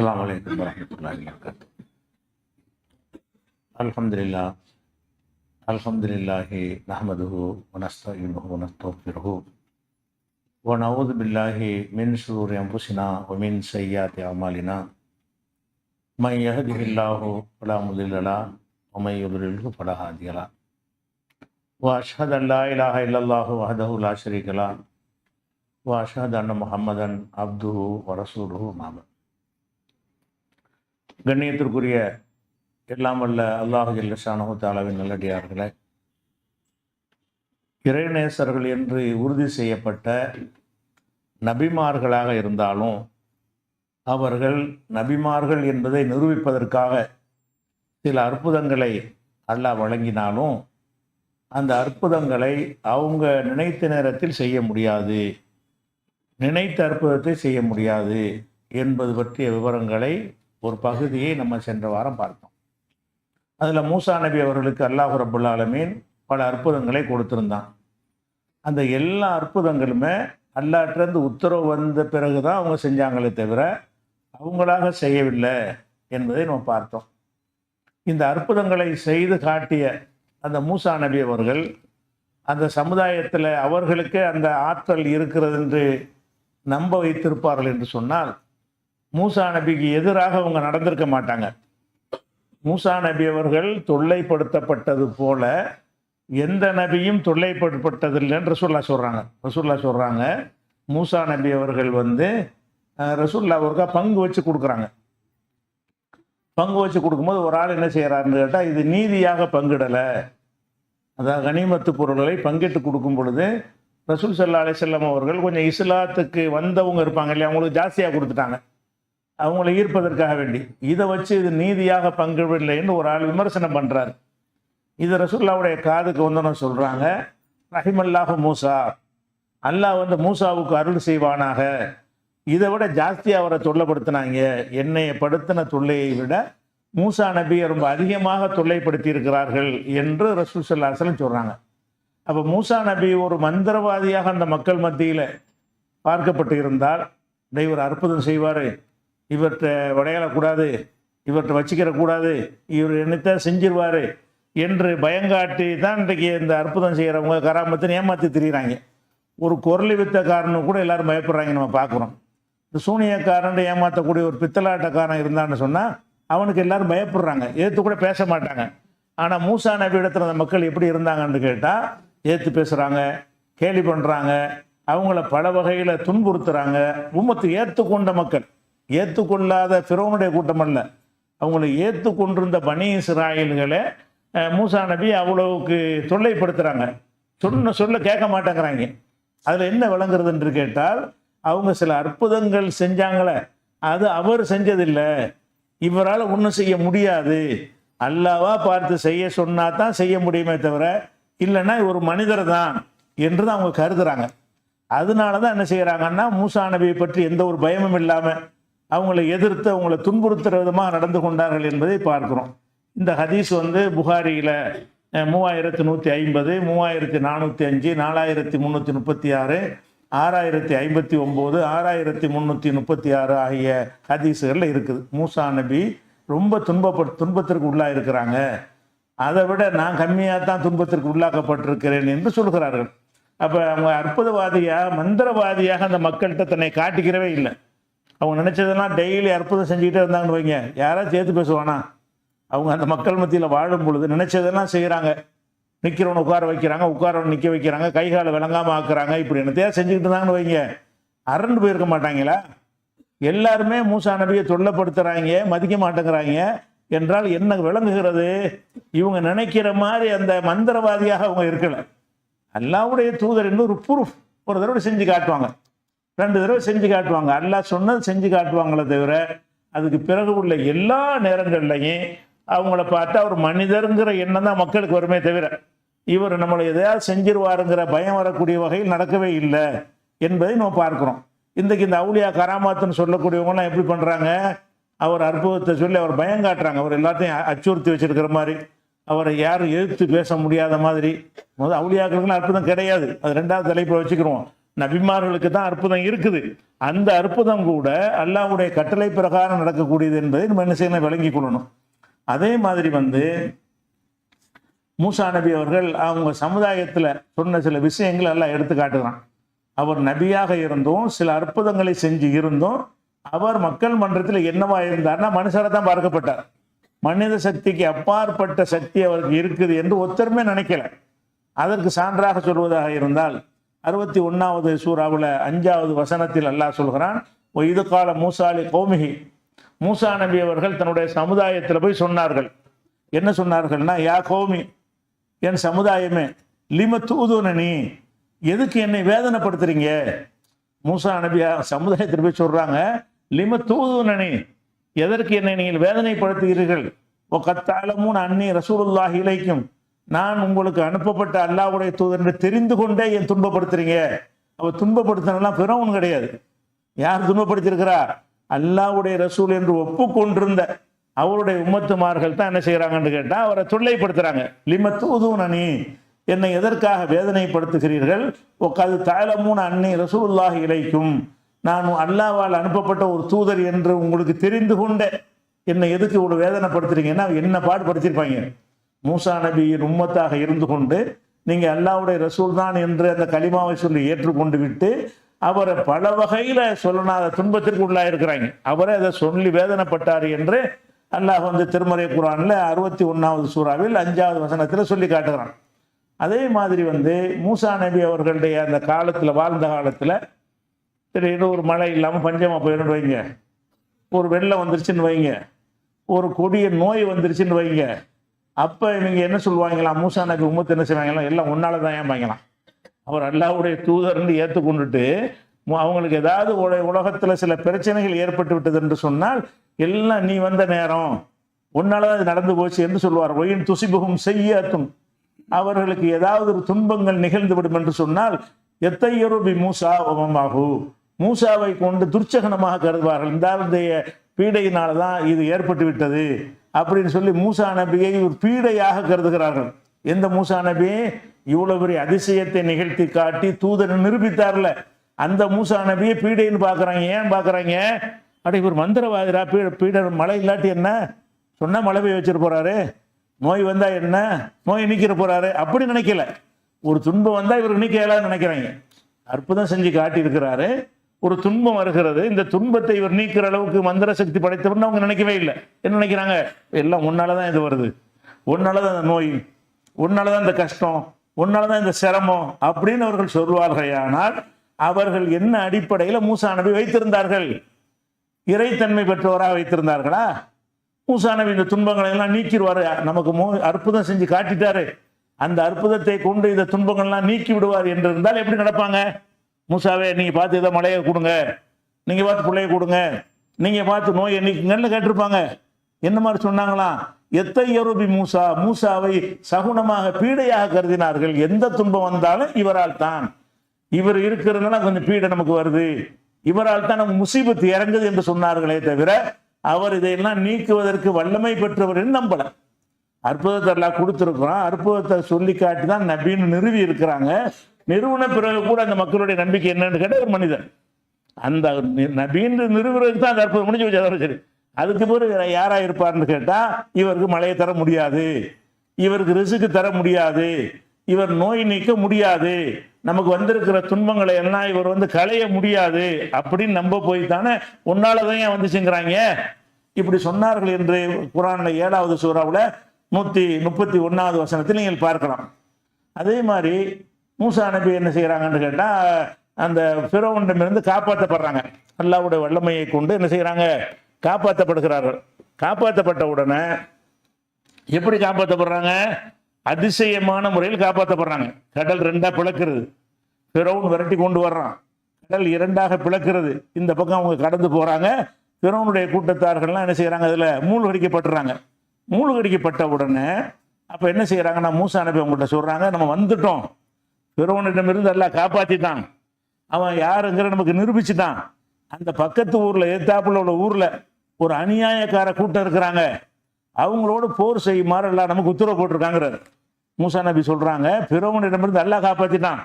அஸ்லாம் வலைக்கம் வரமத்துல்லாஹி வபரகாத்து அல்ஹம்துலில்லா அல்ஹம்துலில்லாஹி நஹ்மதுஹு வ நஸ்தஈனுஹு வ நஸ்தக்ஃபிருஹு வ நஊது பில்லாஹி மின் ஷுரூரி அன்ஃபுஸினா வ மின் சய்யியாத்தி அமாலினா. மன் யஹ்திஹில்லாஹு ஃபலா முதில்ல வ மன் யுத்லில்ஹு ஃபலா ஹாதிய வ அஷ்ஹது அன் லா இலாஹ இல்லல்லாஹு வஹ்தஹு லா ஷரீக லஹு வ அஷ்ஹது அன்ன முஹம்மதன் அப்துஹு வ ரசூலுஹு மாபத் கண்ணியத்திற்குரிய எல்லாம் வல்ல அல்லாஹு ஜல்லஷானு தாலாவின் நல்லடியார்களே. இறைநேசர்கள் என்று உறுதி செய்யப்பட்ட நபிமார்களாக இருந்தாலும் அவர்கள் நபிமார்கள் என்பதை நிரூபிப்பதற்காக சில அற்புதங்களை அல்லாஹ் வழங்கினாலும் அந்த அற்புதங்களை அவங்க நினைத்த நேரத்தில் செய்ய முடியாது. நினைத்த அற்புதத்தை செய்ய முடியாது என்பது பற்றிய விவரங்களை ஒரு பகுதியை நம்ம சென்ற வாரம் பார்த்தோம். அதில் மூசா நபி அவர்களுக்கு அல்லாஹ் ரபுல்லாலமீன் பல அற்புதங்களை கொடுத்துருந்தான். அந்த எல்லா அற்புதங்களுமே அல்லாட்டிலேருந்து உத்தரவு வந்த பிறகு தான் அவங்க செஞ்சாங்களே தவிர அவங்களாக செய்யவில்லை என்பதை நம்ம பார்த்தோம். இந்த அற்புதங்களை செய்து காட்டிய அந்த மூசா நபி அவர்கள் அந்த சமுதாயத்தில் அவர்களுக்கு அந்த ஆற்றல் இருக்கிறது என்று நம்ப வைத்திருப்பார்கள் என்று சொன்னால் மூசா நபிக்கு எதிராக அவங்க நடந்திருக்க மாட்டாங்க. மூசா நபி அவர்கள் தொல்லைப்படுத்தப்பட்டது போல எந்த நபியும் தொல்லைப்படுத்தப்பட்டதில்லைன்னு ரசூல்லா சொல்கிறாங்க ரசூல்லா சொல்கிறாங்க மூசா நபி அவர்கள் வந்து ரசூல்லா ஒருக்கா பங்கு வச்சு கொடுக்குறாங்க. பங்கு வச்சு கொடுக்கும்போது ஒரு ஆள் என்ன செய்கிறாருன்னு கேட்டால் இது நீதியாக பங்கிடலை. அதாவது கனிமத்து பொருள்களை பங்கிட்டு கொடுக்கும் பொழுது ரசூல் சல்லா அலிசல்லாம் அவர்கள் கொஞ்சம் இஸ்லாத்துக்கு வந்தவங்க இருப்பாங்க இல்லையா அவங்களுக்கு ஜாஸ்தியாக கொடுத்துட்டாங்க. அவங்களை ஈர்ப்பதற்காக வேண்டி. இதை வச்சு இது நீதியாக பங்கிடவில்லைன்னு ஒரு ஆள் விமர்சனம் பண்ணுறாரு இது ரசுல்லாவுடைய காதுக்கு வந்தோன்னு சொல்கிறாங்க ரஹிமல்லாஹு மூசா. அல்லாஹ் வந்து மூசாவுக்கு அருள் செய்வானாக. இதை விட ஜாஸ்தியாக அவரை தொல்லைப்படுத்தினாங்க. என்னை படுத்தின தொல்லையை விட மூசா நபியை ரொம்ப அதிகமாக தொல்லைப்படுத்தி இருக்கிறார்கள் என்று ரசூல் சல்லாஹலம் சொல்கிறாங்க அப்போ மூசா நபி ஒரு மந்திரவாதியாக அந்த மக்கள் மத்தியில் பார்க்கப்பட்டு இருந்தால் "டேய், அற்புதம் செய்வார். இவர்கிட்ட விளையாடக்கூடாது இவர்கிட்ட வச்சுக்கிற கூடாது இவர் என்னத்தான் செஞ்சிருவார் என்று பயங்காட்டி தான் இன்றைக்கு இந்த அற்புதம் செய்கிறவங்க கராமத்தின்னு ஏமாற்றி திரிகிறாங்க ஒரு குரலி வித்தக்காரனு கூட எல்லாரும் பயப்படுறாங்க நம்ம பார்க்குறோம். இந்த சூனியக்காரன் ஏமாற்றக்கூடிய ஒரு பித்தலாட்டக்காரன் இருந்தான்னு சொன்னால் அவனுக்கு எல்லாரும் பயப்படுறாங்க. ஏற்று கூட பேச மாட்டாங்க. ஆனால் மூசா நபி இடத்துல அந்த மக்கள் எப்படி இருந்தாங்கன்னு கேட்டால் ஏற்று பேசுகிறாங்க கேலி பண்ணுறாங்க அவங்கள பல வகையில் துன்புறுத்துகிறாங்க உம்மத்து ஏற்றுக்கொண்ட மக்கள். ஏற்றுக்கொள்ளாத ஃபிரோனுடைய கூட்டம் அல்ல. அவங்களை ஏற்றுக்கொண்டிருந்த பனி இஸ்ராயல்களை மூசா நபி அவ்வளவுக்கு தொல்லைப்படுத்துகிறாங்க சொன்ன சொல்ல கேட்க மாட்டேங்கிறாங்க. அதில் என்ன விளங்குறது என்று கேட்டால் அவங்க சில அற்புதங்கள் செஞ்சாங்களே. அது அவர் செஞ்சதில்லை. இவரால் ஒன்றும் செய்ய முடியாது. அல்லாவா பார்த்து செய்ய சொன்னா தான் செய்ய முடியுமே தவிர இல்லைன்னா ஒரு மனிதர் தான் என்று தான் அவங்க கருதுறாங்க. அதனால தான் என்ன செய்கிறாங்கன்னா மூசா நபியை பற்றி எந்த ஒரு பயமும் இல்லாமல் அவங்களை எதிர்த்து அவங்கள துன்புறுத்துற விதமாக நடந்து கொண்டார்கள் என்பதை பார்க்கிறோம். இந்த ஹதீஸ் வந்து புகாரியில் மூவாயிரத்தி நூற்றி ஐம்பது மூவாயிரத்தி நானூற்றி அஞ்சு நாலாயிரத்தி முந்நூற்றி முப்பத்தி ஆறு ஆறாயிரத்தி ஐம்பத்தி ஒம்பது ஆறாயிரத்தி முந்நூற்றி முப்பத்தி ஆறு ஆகிய ஹதீஸுகளில் இருக்குது. மூசா நபி ரொம்ப துன்பப்பட் துன்பத்திற்கு உள்ளாக இருக்கிறாங்க அதை விட நான் கம்மியாக தான் துன்பத்திற்கு உள்ளாக்கப்பட்டிருக்கிறேன் என்று சொல்கிறார்கள். அப்போ அவங்க அற்புதவாதியாக மந்திரவாதியாக அந்த மக்கள்கிட்ட தன்னை காட்டிக்கிறவே இல்லை. அவங்க நினச்சதெல்லாம் டெய்லி அற்புதம் செஞ்சுக்கிட்டே இருந்தாங்கன்னு வைங்க. யாராவது சேர்த்து பேசுவானா? அவங்க அந்த மக்கள் மத்தியில் வாழும் பொழுது நினைச்சதெல்லாம் செய்கிறாங்க நிற்கிறவனை உட்கார வைக்கிறாங்க உட்காரவன் நிற்க வைக்கிறாங்க கை விளங்காமல் ஆக்குறாங்க இப்படி என்னத்தையா செஞ்சுக்கிட்டு இருந்தாங்கன்னு வைங்க. அரண்டு போயிருக்க மாட்டாங்களா? எல்லாருமே மூசா நபியை தொல்லைப்படுத்துகிறாங்க மதிக்க மாட்டேங்கிறாங்க. என்றால் என்ன விளங்குகிறது? இவங்க நினைக்கிற மாதிரி அந்த மந்திரவாதியாக அவங்க இருக்கலை. அல்லாவுடைய தூதர் இன்னொரு ப்ரூஃப் ஒரு தடவை செஞ்சு காட்டுவாங்க. ரெண்டு தடவை செஞ்சு காட்டுவாங்க. எல்லாம் சொன்னது செஞ்சு காட்டுவாங்களே தவிர அதுக்கு பிறகு உள்ள எல்லா நேரங்கள்லையும் அவங்கள பார்த்தா ஒரு மனிதருங்கிற எண்ணம் தான் மக்களுக்கு வருமே தவிர இவர் நம்மளை எதையாவது செஞ்சிருவாருங்கிற பயம் வரக்கூடிய வகையில் நடக்கவே இல்லை என்பதை நம்ம பார்க்குறோம். இன்றைக்கு இந்த அவுளியா கராமாத்துன்னு சொல்லக்கூடியவங்கலாம் எப்படி பண்ணுறாங்க அவர் அற்புதத்தை சொல்லி அவர் பயம் காட்டுறாங்க. அவர் எல்லாத்தையும் அச்சுறுத்தி வச்சிருக்கிற மாதிரி. அவரை யாரும் எதிர்த்து பேச முடியாத மாதிரி. முதல் அவுளியாக்களுக்குலாம் அற்புதம் கிடையாது. அது ரெண்டாவது தலைப்பில் வச்சுக்கிறோம் நபிமார்களுக்கு தான் அற்புதம் இருக்குது. அந்த அற்புதம் கூட அல்லாவுடைய கட்டளை பிரகாரம் நடக்கக்கூடியது என்பதை நம்ம என்ன செய்யணும்? விளங்கிக் கொள்ளணும். அதே மாதிரி வந்து மூசா நபி அவர்கள் அவங்க சமுதாயத்தில் சொன்ன சில விஷயங்கள் எல்லாம் எடுத்து காட்டுகிறான் அவர் நபியாக இருந்தும் சில அற்புதங்களை செஞ்சு இருந்தும் அவர் மக்கள் மன்றத்தில் என்னவா இருந்தார்னா மனுஷரை தான் பார்க்கப்பட்டார். மனித சக்திக்கு அப்பாற்பட்ட சக்தி அவருக்கு இருக்குது என்று ஒத்தருமே நினைக்கல. அதற்கு சான்றாக சொல்வதாக இருந்தால் அறுபத்தி ஒன்றாவது சூறாவில் அஞ்சாவது வசனத்தில் அல்லாஹ் சொல்கிறான் ஓ இது கால மூசாலி கோமிகி மூசா நபி அவர்கள் தன்னுடைய சமுதாயத்தில் போய் சொன்னார்கள். என்ன சொன்னார்கள்னா யா கோமி என் சமுதாயமே லிம தூதுனி எதுக்கு என்னை வேதனைப்படுத்துறீங்க? மூசா நபியா சமுதாயத்தில் போய் சொல்கிறாங்க லிம தூதுனி எதற்கு என்னை நீங்கள் வேதனைப்படுத்துகிறீர்கள்? ஓ கத்தாலமும் அன்னி ரசூலுல்லாஹ் இலைக்கும் நான் உங்களுக்கு அனுப்பப்பட்ட அல்லாஹ்வுடைய தூதர் என்று தெரிந்து கொண்டே என் துன்பப்படுத்துறீங்க. அவ துன்பப்படுத்தினெல்லாம் பிறவன் கிடையாது. யார் துன்பப்படுத்தியிருக்கிறா? அல்லாஹ்வுடைய ரசூல் என்று ஒப்புக்கொண்டிருந்த அவருடைய உம்மத்துமார்கள் தான் என்ன செய்யறாங்கன்னு கேட்டா அவரை தொல்லைப்படுத்துறாங்க. லிம தூதுனி என்னை எதற்காக வேதனைப்படுத்துகிறீர்கள்? உக்காது தாயலமூன் அன்னை ரசூலுல்லாஹி இழைக்கும் நான் அல்லாவால் அனுப்பப்பட்ட ஒரு தூதர் என்று உங்களுக்கு தெரிந்து கொண்ட என்னை எதுக்கு இவ்வளவு வேதனைப்படுத்துறீங்கன்னா என்ன பாடுபடுத்திருப்பாங்க மூசா நபியின் உம்மத்தாக இருந்து கொண்டு நீங்கள் அல்லாவுடைய ரசூல் தான் என்று அந்த களிமாவை சொல்லி ஏற்றுக்கொண்டு விட்டு அவரை பல வகையில் சொல்லனாத துன்பத்திற்கு உள்ளாயிருக்கிறாங்க. அவரே அதை சொல்லி வேதனைப்பட்டார் என்று அல்லாஹ் வந்து திருமறை குரானில் அறுபத்தி ஒன்றாவது சூறாவில் அஞ்சாவது வசனத்தில் சொல்லி காட்டுகிறான். அதே மாதிரி வந்து மூசா நபி அவர்களுடைய அந்த காலத்தில் வாழ்ந்த காலத்தில் திடீர்னு ஒரு மழை இல்லாமல் பஞ்சமாக போயிருந்து வைங்க. ஒரு வெள்ளம் வந்துருச்சுன்னு வைங்க. ஒரு கொடிய நோய் வந்துருச்சுன்னு வைங்க. அப்போ இவங்க என்ன சொல்லுவாங்களாம்? மூசா நபி உமத்து என்ன செய்வாங்களாம்? எல்லாம் ஒன்னால தான் ஏம்பாங்களாம் அவர் அல்லாவுடைய தூதர்னு ஏற்றுக்கொண்டுட்டு அவங்களுக்கு ஏதாவது உல- உலகத்துல சில பிரச்சனைகள் ஏற்பட்டு விட்டது என்று சொன்னால் எல்லாம் நீ வந்த நேரம். உன்னால தான் இது நடந்து போச்சு என்று சொல்லுவார். ஒயின் துசிபுகும் செய்யாத்தும். அவர்களுக்கு ஏதாவது ஒரு துன்பங்கள் நிகழ்ந்து விடும் என்று சொன்னால் எத்தையருபி மூசா ஒமமாகு மூசாவை கொண்டு துர்ச்சகனமாக கருதுவார்கள். இந்த ஆளுடைய பீடையினால தான் இது ஏற்பட்டு விட்டது. அப்படின்னு சொல்லி மூசா நபியை ஒரு பீடையாக கருதுகிறார்கள். எந்த மூசா நபி? இவ்வளவு பெரிய அதிசயத்தை நிகழ்த்தி காட்டி தூதர் நிரூபித்தார்ல. அந்த மூசா நபியை பீடைன்னு பார்க்கறாங்க. ஏன் பார்க்கறாங்க? அப்படி இவர் மந்திரவாதிரா? பீட பீடர் மழை இல்லாட்டி என்ன? சொன்னால் மழை பெய்ய வச்சிட்டு போறாரு. நோய் வந்தா என்ன? நோய் நிற்கிற போறாரு. அப்படி நினைக்கல. ஒரு துன்பம் வந்தா இவர் நிற்க இயலாதுன்னு நினைக்கிறாங்க. அற்புதம் செஞ்சு காட்டி இருக்கிறாரு ஒரு துன்பம் வருகிறது. இந்த துன்பத்தை இவர் நீக்கிற அளவுக்கு மந்திர சக்தி படைத்தவர்னு அவங்க நினைக்கவே இல்லை. என்ன நினைக்கிறாங்க? எல்லாம் உன்னால தான் இது வருது. உன்னால தான் இந்த நோய் உன்னால தான் இந்த கஷ்டம் உன்னாலதான் இந்த சிரமம் அப்படின்னு அவர்கள் சொல்வார்களானால் அவர்கள் என்ன அடிப்படையில் மூசா நபி வைத்திருந்தார்கள்? இறைத்தன்மை பெற்றவராக வைத்திருந்தார்களா? மூசா நபி இந்த துன்பங்களை எல்லாம் நீக்கிடுவாரு. நமக்கு மோ அற்புதம் செஞ்சு காட்டிட்டாரு. அந்த அற்புதத்தை கொண்டு இந்த துன்பங்கள்லாம் நீக்கி விடுவார் என்று இருந்தால் எப்படி நடப்பாங்க? மூசாவே நீங்க பார்த்து இதை மழையை கொடுங்க. நீங்க பார்த்து பிள்ளைய கொடுங்க. நீங்க பார்த்து நோயை நீக்குங்கன்னு கேட்டிருப்பாங்க. என்ன மாதிரி சொன்னாங்களாம் எத்தை எருபி மூசா? மூசாவை சகுனமாக பீடையாக கருதினார்கள். எந்த துன்பம் வந்தாலும் இவரால் தான். இவர் இருக்கிறதுனால கொஞ்சம் பீடை நமக்கு வருது. இவரால் தான் நமக்கு முசீபத்து இறங்குது என்று சொன்னார்களே தவிர அவர் இதையெல்லாம் நீக்குவதற்கு வல்லமை பெற்றவர் நம்பல. அற்புதத்தை எல்லாம் கொடுத்துருக்குறோம் அற்புதத்தை சொல்லி காட்டி தான் நபின்னு நிறுவி இருக்கிறாங்க. நிறுவன பிறகு கூட அந்த மக்களுடைய நம்பிக்கை என்னன்னு கேட்டால் ஒரு மனிதன். அந்த நபின்னு நிறுவனத்துக்கு தான் அந்த அற்புதம் முடிஞ்சு வச்சு அதோட சரி. அதுக்கு பிறகு வேற இருப்பார்னு கேட்டால் இவருக்கு மழையை தர முடியாது. இவருக்கு ரிசுக்கு தர முடியாது. இவர் நோய் நீக்க முடியாது. நமக்கு வந்திருக்கிற துன்பங்களை எல்லாம் இவர் வந்து களைய முடியாது அப்படின்னு நம்ப போய் தானே உன்னாலதான் ஏன் வந்துச்சுங்கிறாங்க? இப்படி சொன்னார்கள் என்று குரான்ல ஏழாவது சூறாவில் நூத்தி முப்பத்தி ஒன்னாவது வசனத்தில் நீங்கள் பார்க்கலாம். அதே மாதிரி மூசா நபி என்ன செய்கிறாங்கன்னு கேட்டால் அந்த பிறவனிடமிருந்து காப்பாற்றப்படுறாங்க. அல்லாவுடைய வல்லமையை கொண்டு என்ன செய்கிறாங்க காப்பாற்றப்படுகிறார்கள். காப்பாற்றப்பட்ட உடனே எப்படி காப்பாற்றப்படுறாங்க? அதிசயமான முறையில் காப்பாற்றப்படுறாங்க. கடல் ரெண்டாக பிளக்கிறது. பிறவுன் விரட்டி கொண்டு வர்றான். கடல் இரண்டாக பிளக்கிறது. இந்த பக்கம் அவங்க கடந்து போகிறாங்க பிறவனுடைய கூட்டத்தார்கள்லாம் என்ன செய்கிறாங்க அதில் மூழ்கடிக்கப்பட்டுறாங்க. மூழ்கடிக்கப்பட்ட உடனே அப்போ என்ன செய்கிறாங்கன்னா மூசா அனுப்பி அவங்கள்ட்ட சொல்கிறாங்க நம்ம வந்துட்டோம். பிறவனிடமிருந்து எல்லாம் காப்பாற்றிட்டான் அவன் யாருங்கிற நமக்கு நிரூபிச்சுட்டான். அந்த பக்கத்து ஊரில் ஏத்தாப்புல உள்ள ஊரில் ஒரு அநியாயக்கார கூட்டம் இருக்கிறாங்க. அவங்களோட போர் செய்யுமாறு எல்லாம் நமக்கு உத்தரவு போட்டிருக்காங்கிறார். மூசா நபி சொல்கிறாங்க பிறவனிடமிருந்து எல்லாம் காப்பாற்றிட்டான்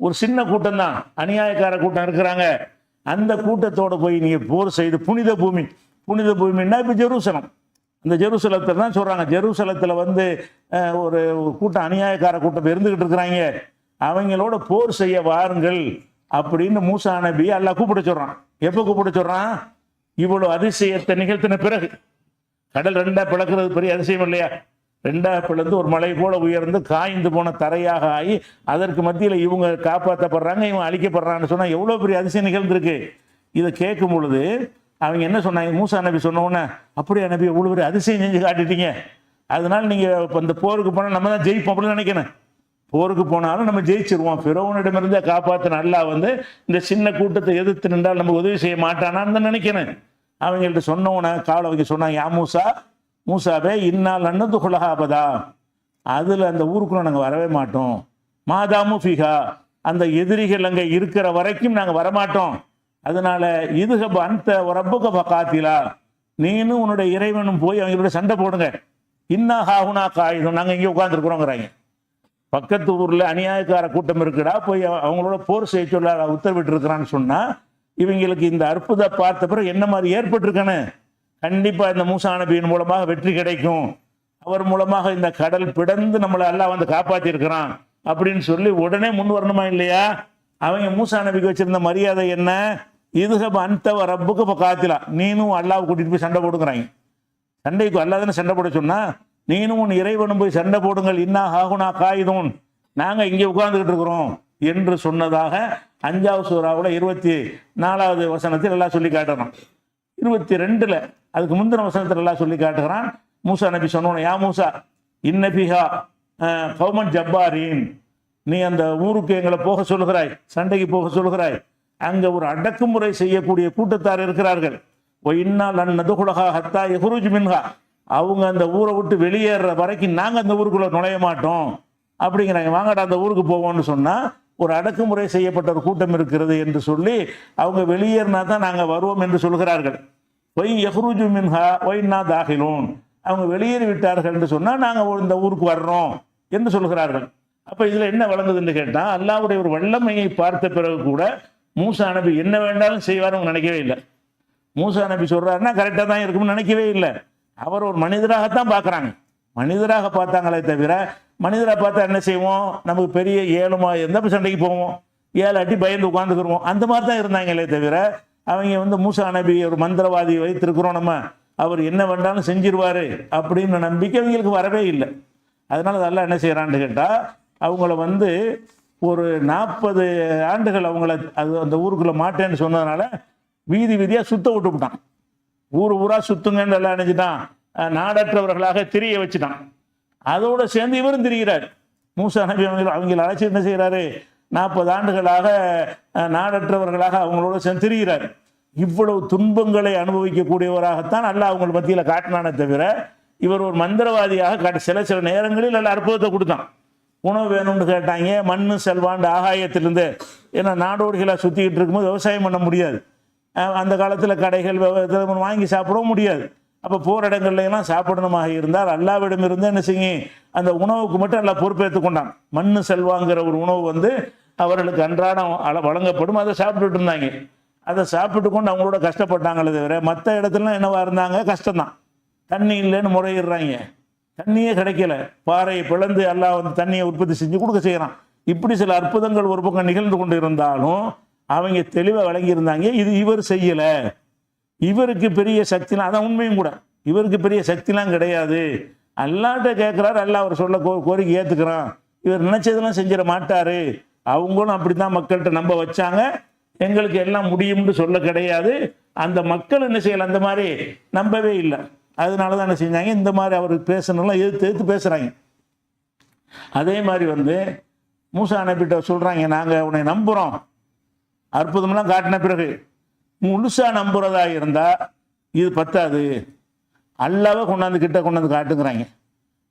ஒரு சின்ன கூட்டம் தான் அநியாயக்கார கூட்டம் இருக்கிறாங்க. அந்த கூட்டத்தோடு போய் நீங்கள் போர் செய்து புனித பூமி புனித பூமின்னா இப்போ ஜெருசலம்? இந்த ஜெருசலத்தில் தான் சொல்கிறாங்க ஜெருசலத்தில் வந்து ஒரு கூட்டம் அநியாயக்கார கூட்டம் இருந்துக்கிட்டு இருக்கிறாங்க. அவங்களோட போர் செய்ய வாருங்கள் அப்படின்னு மூசா நபி அல்லாஹ் கூப்பிட சொல்றான். எப்போ கூப்பிட சொல்றான்? இவ்வளோ அதிசயத்தை நிகழ்த்தின பிறகு. கடல் ரெண்டா பிளக்குறது பெரிய அதிசயம் இல்லையா? ரெண்டா பிளந்து ஒரு மலை போல உயர்ந்து காய்ந்து போன தரையாக ஆகி அதற்கு மத்தியில் இவங்க காப்பாற்றப்படுறாங்க இவங்க அழிக்கப்படுறான்னு சொன்னால் எவ்வளோ பெரிய அதிசயம் நிகழ்ந்திருக்கு. இதை கேட்கும் பொழுது அவங்க என்ன சொன்னாங்க? மூசா நபி சொன்ன அப்படியே நபி இவ்வளோ பெரிய அதிசயம் செஞ்சு காட்டிட்டீங்க. அதனால நீங்கள் இப்போ இந்த போருக்கு போனால் நம்ம தான் ஜெயிப்போம் அப்படின்னு நினைக்கணும். போருக்கு போனாலும் நம்ம ஜெயிச்சிருவோம். பிறவனிடமிருந்தே காப்பாற்றின நல்லா வந்து இந்த சின்ன கூட்டத்தை எதிர்த்து நின்றால் நமக்கு உதவி செய்ய மாட்டானான்னு தான் நினைக்கணும் அவங்கள்ட்ட சொன்னவன காவல் அவங்க சொன்னாங்க யா மூசா மூசாவே இன்னால் அன்னது குலகாபதா அதில் அந்த ஊருக்குள்ள நாங்கள் வரவே மாட்டோம். மாதாமு ஃபிகா அந்த எதிரிகள் அங்கே இருக்கிற வரைக்கும் நாங்கள் வரமாட்டோம். அதனால இதுக அந்த ரப்புக பக்காத்திலா நீனும் உன்னுடைய இறைவனும் போய் அவங்களோட சண்டை போடுங்க. இன்னா ஹாகுனா காயுதம் நாங்கள் இங்கே உட்காந்துருக்குறோங்கிறாங்க பக்கத்து ஊரில் அநியாயக்கார கூட்டம் இருக்குடா போய் அவ- அவங்களோட போர் செய்ய சொல்ல உத்தரவிட்டு இருக்கிறான்னு சொன்னால் இவங்களுக்கு இந்த அற்புத பார்த்த பிறகு என்ன மாதிரி ஏற்பட்டிருக்கானு? கண்டிப்பாக இந்த மூசா நபியின் மூலமாக வெற்றி கிடைக்கும். அவர் மூலமாக இந்த கடல் பிடந்து நம்மளை எல்லாம் வந்து காப்பாற்றியிருக்கிறான் அப்படின்னு சொல்லி உடனே முன் வரணுமா இல்லையா? அவங்க மூசா நபிக்கு வச்சிருந்த மரியாதை என்ன? இதுக அந்தவ ரப்புக்கு இப்போ காத்திலாம் நீனும் அல்லாவை கூட்டிகிட்டு போய் சண்டை போடுங்கிறாங்க சண்டைக்கு அல்லாதானே சண்டை போட சொன்னால் நீனும் உன் இறைவனும் போய் சண்டை போடுங்கள். இன்னா ஹாகுனா காயுதோன். நாங்கள் இங்கே உட்கார்ந்துக்கிட்டு இருக்கிறோம் என்று சொன்னதாக அஞ்சாவது சூறாவில் இருபத்தி நாலாவது வசனத்தில் எல்லாம் சொல்லி காட்டணும் இருபத்தி ரெண்டில் அதுக்கு முந்தின வசனத்தில் எல்லாம் சொல்லி காட்டுகிறான். மூசா நபி சொன்னோம் யா மூசா இன்னபிஹா கௌமன் ஜப்பாரீன். நீ அந்த ஊருக்கு எங்களை போக சொல்லுகிறாய் சண்டைக்கு போக சொல்லுகிறாய். அங்கே ஒரு அடக்குமுறை செய்யக்கூடிய கூட்டத்தார் இருக்கிறார்கள். இன்னால் நதுகுலகா ஹத்தா எஹுருஜ் மின்ஹா. அவங்க அந்த ஊரை விட்டு வெளியேற வரைக்கும் நாங்கள் அந்த ஊருக்குள்ளே நுழைய மாட்டோம். அப்படிங்கிறாங்க. வாங்கடா அந்த ஊருக்கு போவோம்னு சொன்னால் ஒரு அடக்குமுறை செய்யப்பட்ட ஒரு கூட்டம் இருக்கிறது என்று சொல்லி அவங்க வெளியேறினா தான் நாங்கள் வருவோம் என்று சொல்கிறார்கள். ஒய் யஹ்ரூஜு மின்ஹா ஒய்னா தாகிலோன். அவங்க வெளியேறி விட்டார்கள் என்று சொன்னால் நாங்கள் இந்த ஊருக்கு வர்றோம் என்று சொல்கிறார்கள். அப்போ இதில் என்ன வழங்குதுன்னு கேட்டால் அல்லாவுடைய ஒரு வல்லமையை பார்த்த பிறகு கூட மூசா நபி என்ன வேண்டாலும் செய்வார்னு நினைக்கவே இல்லை. மூசா நபி சொல்கிறாருன்னா கரெக்டாக தான் இருக்கும்னு நினைக்கவே இல்லை. அவர் ஒரு மனிதராகத்தான் பார்க்குறாங்க. மனிதராக பார்த்தாங்களே தவிர மனிதராக பார்த்தா என்ன செய்வோம்? நமக்கு பெரிய ஏழுமா இருந்தால் சண்டைக்கு போவோம். ஏழு அட்டி பயந்து உட்காந்துக்கிருவோம் அந்த மாதிரி தான் இருந்தாங்களே தவிர அவங்க வந்து மூசா நபி ஒரு மந்திரவாதி வைத்திருக்கிறோம் நம்ம. அவர் என்ன வேண்டாலும் செஞ்சிருவார் அப்படின்னு நம்பிக்கை அவங்களுக்கு வரவே இல்லை. அதனால அதெல்லாம் என்ன செய்கிறான்னு கேட்டால் அவங்கள வந்து ஒரு நாற்பது ஆண்டுகள் அவங்கள அது அந்த ஊருக்குள்ளே மாட்டேன்னு சொன்னதுனால வீதி வீதியாக சுத்த விட்டு விட்டான் ஊர் ஊரா சுத்துங்கன்னு எல்லாம் நினைச்சிட்டான் நாடற்றவர்களாக திரிய வச்சுட்டான் அதோட சேர்ந்து இவரும் திரிகிறார். மூசா நபி அவங்க அவங்களை அழைச்சி என்ன செய்கிறாரு? நாற்பது ஆண்டுகளாக நாடற்றவர்களாக அவங்களோட சேர்ந்து திரிகிறார். இவ்வளவு துன்பங்களை அனுபவிக்கக்கூடியவராகத்தான் அல்லாஹ் அவங்களை மத்தியில் காட்டினானே தவிர இவர் ஒரு மந்திரவாதியாக காட்டி சில சில நேரங்களில் நல்ல அற்புதத்தை கொடுத்தான். உணவு வேணும்னு கேட்டாங்க மண்ணு செல்வாண்டு ஆகாயத்திலிருந்து. ஏன்னா நாடோடிகளாக சுற்றிக்கிட்டு இருக்கும்போது விவசாயம் பண்ண முடியாது. அந்த காலத்தில் கடைகள் வாங்கி சாப்பிடவும் முடியாது. அப்போ போகிற இடங்கள்லாம் சாப்பிடணுமாக இருந்தால் அல்லாவிடம் இருந்து என்ன செய்யும்? அந்த உணவுக்கு மட்டும் எல்லாம் பொறுப்பேற்றுக் கொண்டான். மண்ணு செல்வாங்கிற ஒரு உணவு வந்து அவர்களுக்கு அன்றாடம் அள- வழங்கப்படும். அதை சாப்பிட்டுட்டு இருந்தாங்க. அதை சாப்பிட்டு கொண்டு அவங்களோட கஷ்டப்பட்டாங்களே தவிர மற்ற இடத்துலலாம் என்னவா இருந்தாங்க? கஷ்டம்தான். தண்ணி இல்லைன்னு முறையிடுறாங்க. தண்ணியே கிடைக்கல. பாறையை பிளந்து எல்லாம் வந்து தண்ணியை உற்பத்தி செஞ்சு கொடுக்க செய்கிறான் இப்படி சில அற்புதங்கள் ஒரு பக்கம் நிகழ்ந்து கொண்டு இருந்தாலும் அவங்க தெளிவாக வழங்கியிருந்தாங்க இது இவர் செய்யலை. இவருக்கு பெரிய சக்திலாம் அதான் உண்மையும் கூட. இவருக்கு பெரிய சக்திலாம் கிடையாது. அல்லாட்ட கேட்குறாரு அல்லாஹ் அவர் சொல்ல கோ கோரிக்கை ஏற்றுக்கிறான் இவர் நினைச்சதெல்லாம் செஞ்சிட மாட்டாரு. அவங்களும் அப்படித்தான் மக்கள்கிட்ட நம்ப வச்சாங்க. எங்களுக்கு எல்லாம் முடியும்னு சொல்ல கிடையாது. அந்த மக்கள் என்ன செய்யலை அந்த மாதிரி நம்பவே இல்லை. அதனால தான் என்ன செஞ்சாங்க இந்த மாதிரி அவர் பேசணும்லாம் எதிர்த்து எதிர்த்து பேசுகிறாங்க அதே மாதிரி வந்து மூசா அனுப்பிட்ட சொல்கிறாங்க நாங்கள் உன்னை நம்புகிறோம் அற்புதம்லாம் காட்டின பிறகு முழுசா நம்புறதா இருந்தா இது பத்தாது. அல்லாவை கொண்டாந்து கிட்ட கொண்டாந்து காட்டுங்கிறாங்க.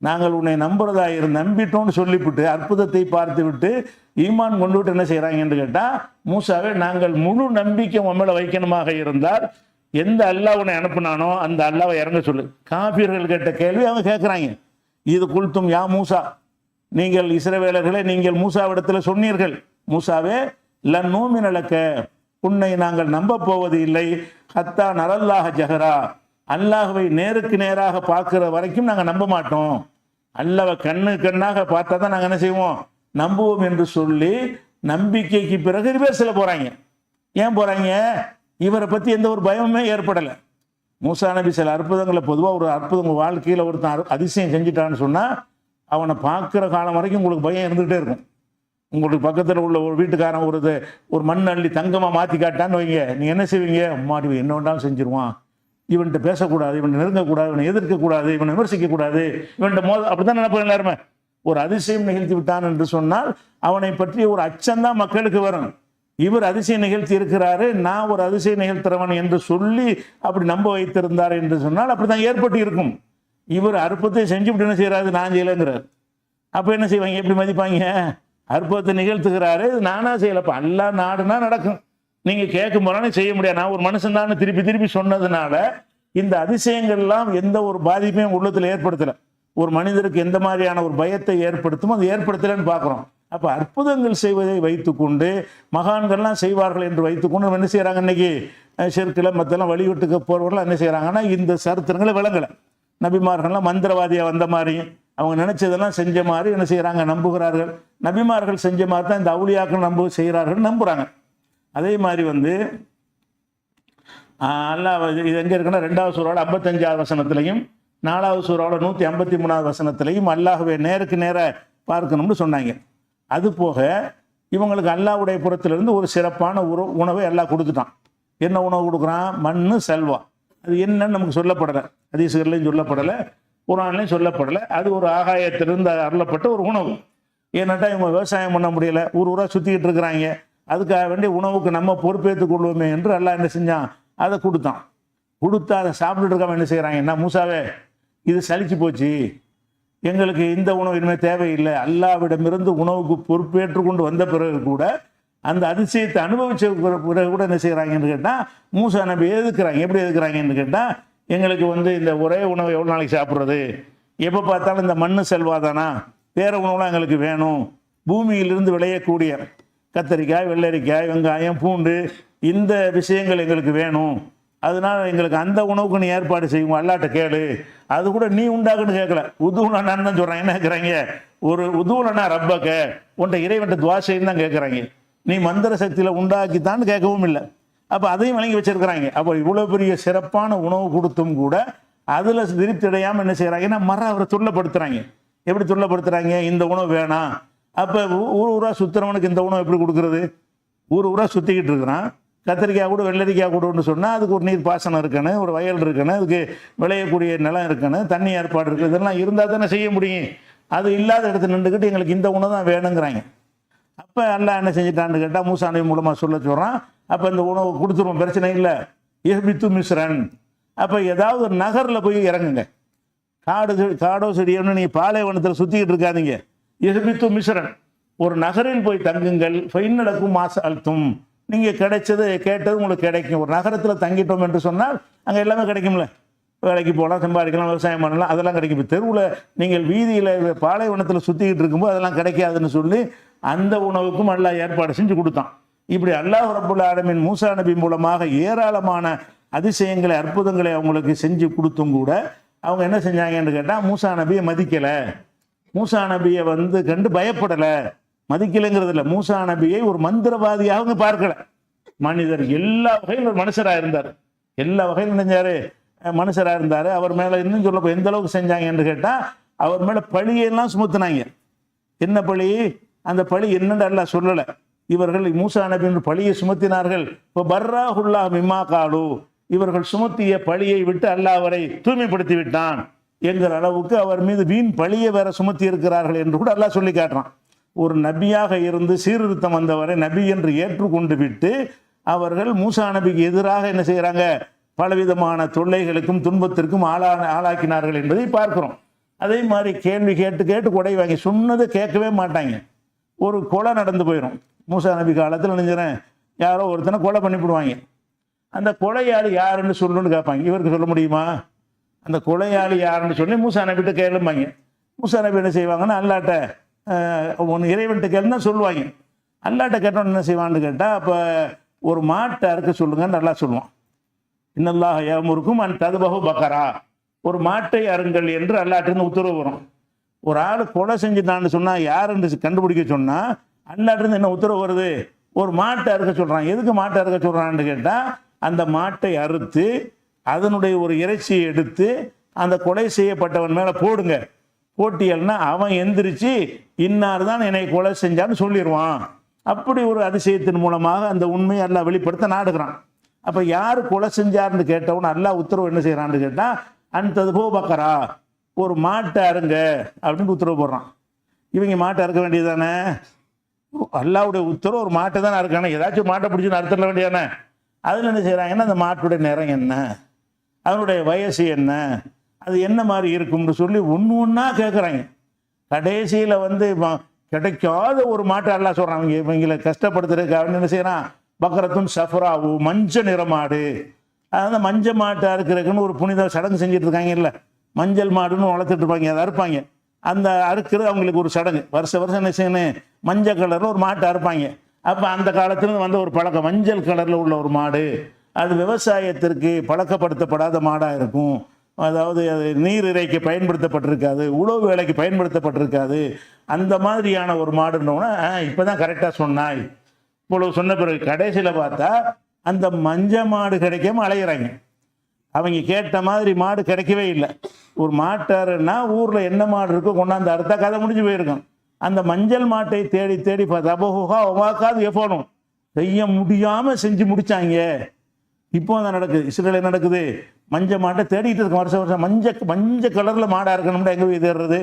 நாங்கள் உன்னை நம்புறதா இருந்து நம்பிட்டோம்னு சொல்லிவிட்டு அற்புதத்தை பார்த்து விட்டு ஈமான் கொண்டு விட்டு என்ன செய்கிறாங்கன்னு கேட்டால் மூசாவே நாங்கள் முழு நம்பிக்கை உன் வைக்கணுமாக இருந்தால் எந்த அல்லாஹ் உன்னை அனுப்புனானோ அந்த அல்லாவை இறங்க சொல்லு. காபியர்கள் கேட்ட கேள்வி அவங்க கேட்குறாங்க இது குல்தும் யா மூசா. நீங்கள் இஸ்ரவேலர்களை நீங்கள் மூசாவிடத்தில் சொன்னீர்கள். மூசாவே லன் நலக்க உன்னை நாங்கள் நம்ப போவது இல்லை ஹத்தா நரல்லாஹ ஜஹரா. அல்லாஹுவை நேருக்கு நேராக பார்க்குற வரைக்கும் நாங்கள் நம்ப மாட்டோம். அல்லாஹ்வை கண்ணு கண்ணாக பார்த்தா தான் நாங்கள் என்ன செய்வோம்? நம்புவோம் என்று சொல்லி நம்பிக்கைக்கு பிறகு ரிவர்ஸில் போகிறாங்க ஏன் போகிறாங்க இவரை பற்றி எந்த ஒரு பயமுமே ஏற்படலை. மூசா நபி சில அற்புதங்களை பொதுவாக ஒரு அற்புதம் வாழ்க்கையில் ஒருத்தன் அதிசயம் செஞ்சிட்டான்னு சொன்னால் அவனை பார்க்குற காலம் வரைக்கும் உங்களுக்கு பயம் இருந்துகிட்டே இருக்கும். உங்களுக்கு பக்கத்தில் உள்ள ஒரு வீட்டுக்காரன் ஒரு இது- ஒரு மண் அள்ளி தங்கமாக மாற்றி காட்டான்னு வைங்க. நீங்கள் என்ன செய்வீங்க? மாடி இவன் என்ன வேண்டாலும் செஞ்சிருவான். இவன்கிட்ட பேசக்கூடாது இவன் நெருங்கக்கூடாது இவனை எதிர்க்கக்கூடாது இவனை விமர்சிக்கக்கூடாது. இவன்கிட்ட மோத அப்படி தான் நினைப்போம் எல்லாருமே. ஒரு அதிசயம் நிகழ்த்தி விட்டான் என்று சொன்னால் அவனை பற்றிய ஒரு அச்சம்தான் மக்களுக்கு வரும். இவர் அதிசயம் நிகழ்த்தி இருக்கிறாரு நான் ஒரு அதிசயம் நிகழ்த்துறவன் என்று சொல்லி அப்படி நம்ப வைத்திருந்தார் என்று சொன்னால் அப்படிதான் ஏற்பட்டு இருக்கும். இவர் அற்புதத்தை செஞ்சு விட்டு என்ன செய்யறாரு நான் செய்யலைங்கிறார். அப்போ என்ன செய்வாங்க? எப்படி மதிப்பாங்க? அற்புதத்தை நிகழ்த்துகிறாரு இது நானா செய்யலப்ப எல்லா நாடுனா நடக்கும். நீங்க கேட்கும் போறானே செய்ய முடியாது. நான் ஒரு மனுஷன் தான் திருப்பி திருப்பி சொன்னதுனால இந்த அதிசயங்கள்லாம் எந்த ஒரு பாதிப்பையும் உள்ளத்துல ஏற்படுத்தல. ஒரு மனிதருக்கு எந்த மாதிரியான ஒரு பயத்தை ஏற்படுத்துமோ அது ஏற்படுத்தலைன்னு பார்க்குறோம் அப்போ அற்புதங்கள் செய்வதை வைத்துக்கொண்டு மகான்கள்லாம் செய்வார்கள் என்று வைத்துக்கொண்டு என்ன செய்கிறாங்க இன்னைக்கு? செருக்கில் மற்றெல்லாம் வழிவிட்டுக்கு போறவர்கள் என்ன செய்கிறாங்கன்னா இந்த சரித்திரங்களை விளங்கலை. நபிமார்கள்லாம் மந்திரவாதியாக வந்த மாதிரி அவங்க நினைச்சதெல்லாம் செஞ்ச மாதிரி என்ன செய்கிறாங்க நம்புகிறார்கள். நபிமார்கள் செஞ்ச மாதிரி தான் இந்த அவுளியாக்கள் நம்ப செய்கிறார்கள் நம்புகிறாங்க அதே மாதிரி வந்து அல்லாஹ் இது எங்கே இருக்குன்னா ரெண்டாவது சூறாவோட ஐம்பத்தஞ்சாவது வசனத்திலையும் நாலாவது சூறாவோட நூற்றி ஐம்பத்தி மூணாவது வசனத்திலையும் அல்லாஹுவே நேருக்கு நேர பார்க்கணும்னு சொன்னாங்க. அது போக இவங்களுக்கு அல்லாவுடைய புறத்திலிருந்து ஒரு சிறப்பான உற உணவை எல்லாம் கொடுத்துட்டான். என்ன உணவு கொடுக்குறான்? மண் செல்வா. அது என்னன்னு நமக்கு சொல்லப்படலை. ஹதீசுகள்லையும் சொல்லப்படலை. குரான்லையும் சொல்லப்படலை. அது ஒரு ஆகாயத்திலிருந்து அருளப்பட்ட ஒரு உணவு. ஏன்னாட்டா இவங்க விவசாயம் பண்ண முடியல. ஊர் ஊராக சுற்றிக்கிட்டு இருக்கிறாங்க. அதுக்காக வேண்டி உணவுக்கு நம்ம பொறுப்பேற்றுக் கொள்வோமே என்று எல்லாம் என்ன செஞ்சான்? அதை கொடுத்தான். கொடுத்தா அதை சாப்பிட்டுட்டு இருக்காம என்ன செய்கிறாங்கன்னா மூசாவே இது சலிச்சு போச்சு. எங்களுக்கு இந்த உணவு இனிமேல் தேவையில்லை. அல்லாவிடமிருந்து உணவுக்கு பொறுப்பேற்று கொண்டு வந்த பிறகு கூட அந்த அதிசயத்தை அனுபவிச்ச பிறகு கூட என்ன செய்கிறாங்கன்னு கேட்டால் மூசா நம்ம எதுக்குறாங்க? எப்படி எதுக்குறாங்கன்னு கேட்டால் எங்களுக்கு வந்து இந்த ஒரே உணவை எவ்வளோ நாளைக்கு சாப்பிட்றது? எப்போ பார்த்தாலும் இந்த மண்ணு செல்வாதானா? வேறு உணவுலாம் எங்களுக்கு வேணும். பூமியிலிருந்து விளையக்கூடிய கத்தரிக்காய் வெள்ளரிக்காய் வெங்காயம் பூண்டு இந்த விஷயங்கள் எங்களுக்கு வேணும். அதனால் எங்களுக்கு அந்த உணவுக்கு நீ ஏற்பாடு செய்வோம் அல்லாட்ட கேளு. அது கூட நீ உண்டாக்குன்னு கேட்கல. உதுவுலன்னு தான் சொல்றாங்க என்ன கேட்குறாங்க ஒரு உதுவுலனா ரப்பக்க. உன்ட்ட இறைவன்ட்ட துவாசைன்னு தான் கேட்குறாங்க நீ மந்திர சக்தியில் உண்டாக்கித்தான்னு கேட்கவும் இல்லை. அப்போ அதையும் வழங்கி வச்சிருக்கிறாங்க. அப்போ இவ்வளோ பெரிய சிறப்பான உணவு கொடுத்தும் கூட அதில் திருப்தி அடையாமல் என்ன செய்கிறாங்கன்னா மர அவரை துள்ளப்படுத்துகிறாங்க எப்படி துள்ளப்படுத்துகிறாங்க இந்த உணவு வேணாம். அப்போ ஊர் ஊராக சுத்துறவனுக்கு இந்த உணவு எப்படி கொடுக்குறது? ஊர் ஊராக சுற்றிக்கிட்டு இருக்கிறான். கத்திரிக்காய் கூட வெள்ளரிக்காய் கூடன்னு சொன்னால் அதுக்கு ஒரு நீர் பாசனம் இருக்கணும் ஒரு வயல் இருக்கணும் அதுக்கு விளையக்கூடிய நிலம் இருக்கணும் தண்ணி ஏற்பாடு இருக்குது இதெல்லாம் இருந்தால் தானே செய்ய முடியும். அது இல்லாத இடத்துல நின்றுக்கிட்டு எங்களுக்கு இந்த உணவு தான் வேணுங்கிறாங்க. அப்போ எல்லாம் என்ன செஞ்சிட்டான்னு கேட்டால் மூசாணி மூலமாக சொல்ல சொல்கிறான் அப்போ இந்த உணவு கொடுத்துருவோம் பிரச்சனை இல்லை. எஹ்பித்து மிஸ்ரன் அப்போ ஏதாவது ஒரு நகரில் போய் இறங்குங்க. காடு செடி- காடோ செடியோன்னு நீங்கள் பாலைவனத்தில் சுற்றிக்கிட்டு இருக்காதீங்க. எஹ்பித்து மிஸ்ரன் ஒரு நகரில் போய் தங்குங்கள் ஃபைனலுக்கும் மாச அழுத்தும். நீங்கள் கிடைச்சது கேட்டது உங்களுக்கு கிடைக்கும். ஒரு நகரத்தில் தங்கிட்டோம் என்று சொன்னால் அங்கே எல்லாமே கிடைக்கும்ல. வேலைக்கு போகலாம் சம்பாதிக்கலாம் விவசாயம் பண்ணலாம் அதெல்லாம் கிடைக்கும். இப்போ தெருவில் நீங்கள் வீதியில் பாலைவனத்தில் சுற்றிக்கிட்டு இருக்கும்போது அதெல்லாம் கிடைக்காதுன்னு சொல்லி அந்த உணவுக்கும் நல்லா ஏற்பாடு செஞ்சு கொடுத்தான். இப்படி அல்லாஹ் ரபுல் ஆலமின் மூசா நபி மூலமாக ஏராளமான அதிசயங்களை அற்புதங்களை அவங்களுக்கு செஞ்சு கொடுத்தும் கூட அவங்க என்ன செஞ்சாங்கன்னு கேட்டால் மூசா நபியை மதிக்கலை. மூசா நபியை வந்து கண்டு பயப்படலை. மதிக்கலைங்கிறது இல்லை. மூசா நபியை ஒரு மந்திரவாதியாக அவங்க பார்க்கல. மனிதர் எல்லா வகையிலும் ஒரு மனுஷராக இருந்தார். எல்லா வகையிலும் நினைஞ்சாரு. மனுஷராக இருந்தார். அவர் மேலே இன்னும் சொல்லப்போ எந்த அளவுக்கு செஞ்சாங்கன்னு கேட்டால் அவர் மேலே பழியெல்லாம் சுமத்துனாங்க. என்ன பழி? அந்த பழி என்னன்னு எல்லாம் சொல்லலை. இவர்கள் மூசா நபியின் என்று பழியை சுமத்தினார்கள். இப்போ பர்ராஹுல்லா மிம்மா காலு இவர்கள் சுமத்திய பழியை விட்டு அல்லாஹ் அவரை தூய்மைப்படுத்தி விட்டான் என்கிற அளவுக்கு அவர் மீது வீண் பழியை வேற சுமத்தி இருக்கிறார்கள் என்று கூட அல்லாஹ் சொல்லி காட்டுறான். ஒரு நபியாக இருந்து சீர்திருத்தம் வந்தவரை நபி என்று ஏற்றுக்கொண்டு விட்டு அவர்கள் மூசா நபிக்கு எதிராக என்ன செய்கிறாங்க பலவிதமான தொல்லைகளுக்கும் துன்பத்திற்கும் ஆளா ஆளாக்கினார்கள் என்பதை பார்க்கிறோம். அதே மாதிரி கேள்வி கேட்டு கேட்டு கொடை வாங்கி சொன்னதை கேட்கவே மாட்டாங்க. ஒரு கொலை நடந்து போயிடும் மூசா நபி காலத்தில் நினைஞ்சிறேன் யாரோ ஒருத்தனை கொலை பண்ணிவிடுவாங்க அந்த கொலையாளி யாருன்னு சொல்லணும்னு கேட்பாங்க. இவருக்கு சொல்ல முடியுமா? அந்த கொலையாளி யாருன்னு சொல்லி மூசா நபிட்ட கேளும்பாங்க. மூசா நபி என்ன செய்வாங்கன்னா அல்லாட்ட ஒன்று இறைவன்கிட்ட கேளுன்னா சொல்லுவாங்க. அல்லாட்ட கேட்டோன்னு என்ன செய்வான்னு கேட்டால் அப்போ ஒரு மாட்டை அறுக்க சொல்லுங்கன்னு நல்லா சொல்லுவான். இன்னல்லாக யாமுருக்கும் அன் ததுபகு பக்கரா ஒரு மாட்டை அருங்கள் என்று அல்லாட்டிருந்து உத்தரவு வரும். ஒரு ஆள் கொலை செஞ்சுட்டான்னு சொன்னால் யாருன்னு கண்டுபிடிக்க சொன்னால் அல்லாட்டிருந்து என்ன உத்தரவு வருது? ஒரு மாட்டை அறுக்க சொல்கிறான் எதுக்கு மாட்டை அறுக்க சொல்கிறான்னு கேட்டால் அந்த மாட்டை அறுத்து அதனுடைய ஒரு இறைச்சியை எடுத்து அந்த கொலை செய்யப்பட்டவன் மேலே போடுங்க. போட்டியல்னா அவன் எந்திரிச்சு இன்னார் தான் என்னை கொலை செஞ்சான்னு சொல்லிடுவான் அப்படி ஒரு அதிசயத்தின் மூலமாக அந்த உண்மையை எல்லாம் வெளிப்படுத்த நாடுகிறான். அப்போ யார் கொலை செஞ்சார்னு கேட்டவன் அல்லாஹ் உத்தரவு என்ன செய்கிறான்னு கேட்டால் அந்தது போ பக்கரா ஒரு மாட்டை அருங்க அப்படின்னு உத்தரவு போடுறான். இவங்க மாட்டை அறுக்க வேண்டியதானே அல்லாவுடைய உத்தரவு ஒரு மாட்டை தானே அறுக்கணும் ஏதாச்சும் மாட்டை பிடிச்சி அறுத்துட வேண்டியானே அதில் என்ன செய்கிறாங்கன்னா அந்த மாட்டுடைய நிறம் என்ன? அதனுடைய வயசு என்ன? அது என்ன மாதிரி இருக்கும்னு சொல்லி ஒன்று ஒன்றா கேட்குறாங்க கடைசியில் வந்து கிடைக்காத ஒரு மாட்டை எல்லாம் சொல்கிறான் அவங்க இவங்களை கஷ்டப்படுத்துறதுக்கு அவன் என்ன செய்கிறான் பக்கரத்தும் சஃபராவு நிற மாடு. அதாவது மஞ்சள் மாட்டாக இருக்கிறதுக்குன்னு ஒரு புனித சடங்கு செஞ்சுட்டு இருக்காங்க இல்லை. மஞ்சள் மாடுன்னு வளர்த்துட்டு இருப்பாங்க அதை அறுப்பாங்க. அந்த அறுக்கிறது அவங்களுக்கு ஒரு சடங்கு. வருஷ வருஷம் என்ன செய்யணும்? மஞ்சள் கலரில் ஒரு மாட்டை அறுப்பாங்க. அப்போ அந்த காலத்துல வந்த ஒரு பழக்கம். மஞ்சள் கலரில் உள்ள ஒரு மாடு. அது விவசாயத்திற்கு பழக்கப்படுத்தப்படாத மாடாக இருக்கும். அதாவது அது நீர் இறைக்கு பயன்படுத்தப்பட்டிருக்காது. உழவு வேலைக்கு பயன்படுத்தப்பட்டிருக்காது. அந்த மாதிரியான ஒரு மாடுன்னோன்னா இப்போ தான் கரெக்டாக சொன்னாய். இவ்வளவு சொன்ன பிறகு கடைசியில் பார்த்தா அந்த மஞ்ச மாடு கிடைக்காம அலையிறாங்க. அவங்க கேட்ட மாதிரி மாடு கிடைக்கவே இல்லை. ஒரு மாட்டாருன்னா ஊரில் என்ன மாடு இருக்கோ கொண்டாந்து அடுத்த கதை முடிஞ்சு போயிருக்கும். அந்த மஞ்சள் மாட்டை தேடி தேடி தபகுகா ஒவாக்காது எஃபோனும் செய்ய முடியாமல் செஞ்சு முடிச்சாங்க. இப்போ தான் நடக்குது? இஸ்ரேலில் நடக்குது? மஞ்ச மாட்டை தேடிட்டு இருக்கோம் வருஷம் வருஷம் மஞ்சள் மஞ்சள் கலரில் மாடாக இருக்கணும்னா எங்கே போய் தேடுறது?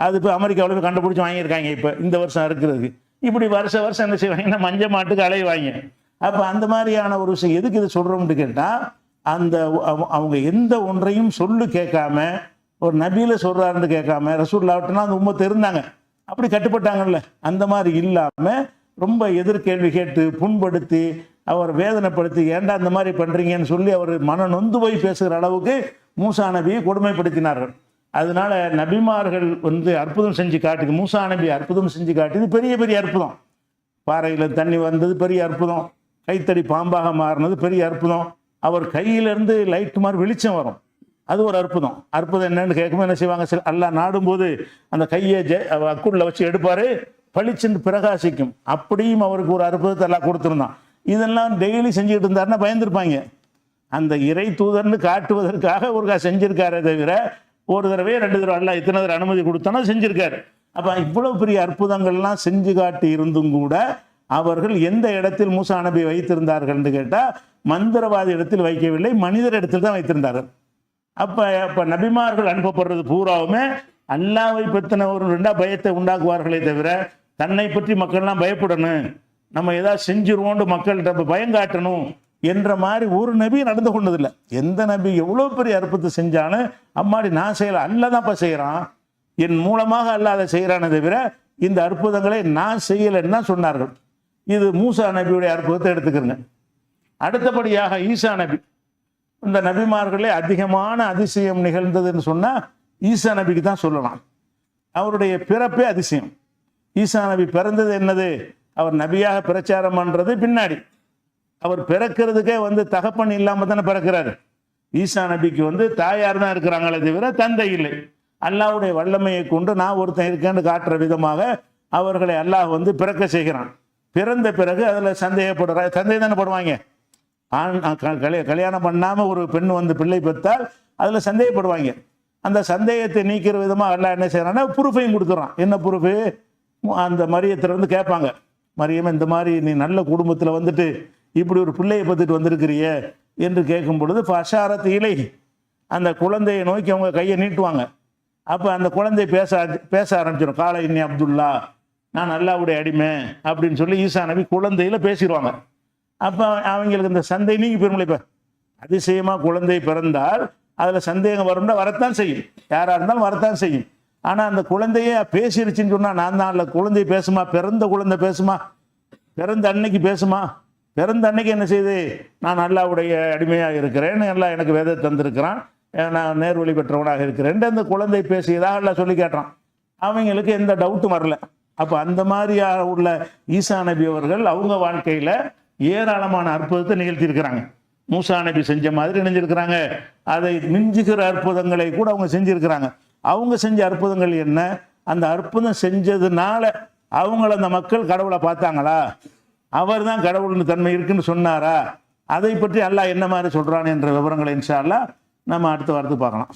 அது இப்போ அமெரிக்காவில் போய் கண்டுபிடிச்சி வாங்கியிருக்காங்க இப்போ. இந்த வருஷம் இருக்கிறதுக்கு. இப்படி வருஷ வருஷம் என்ன செய்வாங்கன்னா மஞ்சள் மாட்டுக்கு அலைவாங்க. அப்போ அந்த மாதிரியான ஒரு விஷயம் எதுக்கு இது சொல்கிறோம்னு கேட்டால் அந்த அவ- அவங்க எந்த ஒன்றையும் சொல்லு கேட்காம ஒரு நபியில் சொல்கிறாருன்னு கேட்காம ரசூல்லாவிட்டனா அந்த உண்மை தெரிந்தாங்க அப்படி கட்டுப்பட்டாங்கல்ல. அந்த மாதிரி இல்லாமல் ரொம்ப எதிர்கேள்வி கேட்டு புண்படுத்தி அவர் வேதனைப்படுத்தி ஏன்டா இந்த மாதிரி பண்ணுறீங்கன்னு சொல்லி அவர் மன நொந்து போய் பேசுகிற அளவுக்கு மூசா நபியை கொடுமைப்படுத்தினார்கள். அதனால நபிமார்கள் வந்து அற்புதம் செஞ்சு காட்டுது மூசா நபி அற்புதம் செஞ்சு காட்டுது பெரிய பெரிய அற்புதம். பாறையில் தண்ணி வந்தது பெரிய அற்புதம். கைத்தடி பாம்பாக மாறினது பெரிய அற்புதம். அவர் கையிலேருந்து லைட் மாதிரி வெளிச்சம் வரும். அது ஒரு அற்புதம். அற்புதம் என்னன்னு கேட்கும்போது என்ன செய்வாங்க? சில அல்லா நாடும்போது அந்த கையை ஜெ அக்குள்ள வச்சு எடுப்பார் பளிச்சென்று பிரகாசிக்கும். அப்படியும் அவருக்கு ஒரு அற்புதத்தை எல்லாம் கொடுத்துருந்தான். இதெல்லாம் டெய்லி செஞ்சுக்கிட்டு இருந்தாருன்னா பயந்துருப்பாங்க. அந்த இறை தூதர்னு காட்டுவதற்காக ஒருக்கா செஞ்சிருக்காரே தவிர ஒரு தடவை ரெண்டு தடவை அல்ல இத்தனை தடவை அனுமதி கொடுத்தானா செஞ்சிருக்காரு. அப்போ இவ்வளோ பெரிய அற்புதங்கள்லாம் செஞ்சு காட்டி இருந்தும் கூட அவர்கள் எந்த இடத்தில் மூசா நபி என்று கேட்டால் மந்திரவாதி இடத்தில் வைக்கவில்லை மனிதர் இடத்தில் தான் வைத்திருந்தார்கள் அப்போ அப்போ நபிமார்கள் அனுப்பப்படுறது பூராவுமே அல்லாவை பற்றின ஒரு ரெண்டா பயத்தை உண்டாக்குவார்களே தவிர தன்னை பற்றி மக்கள்லாம் பயப்படணும். நம்ம ஏதாவது செஞ்சிருவோம்னு மக்கள்கிட்ட பயம் காட்டணும் என்ற மாதிரி ஒரு நபி நடந்து கொண்டதில்லை. எந்த நபி எவ்வளோ பெரிய அற்புதத்தை செஞ்சாலும் அம்மாடி நான் செய்யல அல்ல தான்ப்பா செய்கிறான் என் மூலமாக அல்லாத செய்கிறானே தவிர இந்த அற்புதங்களை நான் செய்யலைன்னு தான் சொன்னார்கள். இது மூசா நபியுடைய அற்புதத்தை எடுத்துக்கிறேங்க அடுத்தபடியாக ஈசா நபி. இந்த நபிமார்களே அதிகமான அதிசயம் நிகழ்ந்ததுன்னு சொன்னால் ஈசா நபிக்கு தான் சொல்லலாம். அவருடைய பிறப்பே அதிசயம். ஈசா நபி பிறந்தது என்னது? அவர் நபியாக பிரச்சாரம் பண்ணுறது பின்னாடி. அவர் பிறக்கிறதுக்கே வந்து தகப்பன் இல்லாமல் தானே பிறக்கிறாரு. ஈசா நபிக்கு வந்து தாயார் தான் இருக்கிறாங்களே தவிர தந்தை இல்லை. அல்லாவுடைய வல்லமையை கொண்டு நான் ஒருத்தன் இருக்கேன்னு காட்டுற விதமாக அவர்களை அல்லாஹ் வந்து பிறக்க செய்கிறான். பிறந்த பிறகு அதில் சந்தேகப்படுற சந்தேகம் தானே போடுவாங்க. ஆண் க- கல்யா- கல்யாணம் பண்ணாமல் ஒரு பெண் வந்து பிள்ளை பெற்றால் அதில் சந்தேகப்படுவாங்க. அந்த சந்தேகத்தை நீக்கிற விதமாக எல்லாம் என்ன செய்யறான்னா ப்ரூஃபையும் கொடுக்குறான் என்ன ப்ரூஃபு அந்த மரியத்தில் வந்து கேட்பாங்க. மரியம் இந்த மாதிரி நீ நல்ல குடும்பத்தில் வந்துட்டு இப்படி ஒரு பிள்ளையை பத்துட்டு வந்திருக்கிறிய என்று கேட்கும் பொழுது ஃபஷாரத் இலை. அந்த குழந்தையை நோக்கி அவங்க கையை நீட்டுவாங்க. அப்போ அந்த குழந்தை பேச பேச ஆரம்பிச்சிடும். காலை இன்னி அப்துல்லா நான் அல்லாவுடைய அடிமை அப்படின்னு சொல்லி ஈசா நபி குழந்தையில பேசிடுவாங்க. அப்போ அவங்களுக்கு இந்த சந்தை நீங்கி பெருமளை இப்போ அதிசயமாக குழந்தை பிறந்தால் அதில் சந்தேகம் வரும்னா வரத்தான் செய்யும். யாராக இருந்தாலும் வரத்தான் செய்யும். ஆனால் அந்த குழந்தையே பேசிருச்சுன்னு சொன்னால் நான் தான் இல்லை. குழந்தை பேசுமா? பிறந்த குழந்தை பேசுமா? பிறந்த அன்னைக்கு பேசுமா? பிறந்த அன்னைக்கு என்ன செய்யுது நான் அல்லாவுடைய அடிமையாக இருக்கிறேன். எல்லாம் எனக்கு வேதை தந்திருக்கிறான். நான் நேர்வழி பெற்றவனாக இருக்கிறேன் அந்த குழந்தை பேசியதாக எல்லாம் சொல்லி கேட்டான் அவங்களுக்கு எந்த டவுட்டும் வரல. அப்போ அந்த மாதிரியாக உள்ள ஈசா நபி அவர்கள் அவங்க வாழ்க்கையில் ஏராளமான அற்புதத்தை நிகழ்த்தியிருக்கிறாங்க. மூசா நபி செஞ்ச மாதிரி நினைஞ்சிருக்கிறாங்க. அதை மிஞ்சுகிற அற்புதங்களை கூட அவங்க செஞ்சிருக்கிறாங்க. அவங்க செஞ்ச அற்புதங்கள் என்ன? அந்த அற்புதம் செஞ்சதுனால அவங்கள அந்த மக்கள் கடவுளை பார்த்தாங்களா? அவர் தான் கடவுள்னு தன்மை இருக்குன்னு சொன்னாரா? அதை பற்றி அல்லாஹ் என்ன மாதிரி சொல்கிறான் என்ற விவரங்களை இன்ஷா நம்ம அடுத்த வாரத்துக்கு பார்க்கலாம்.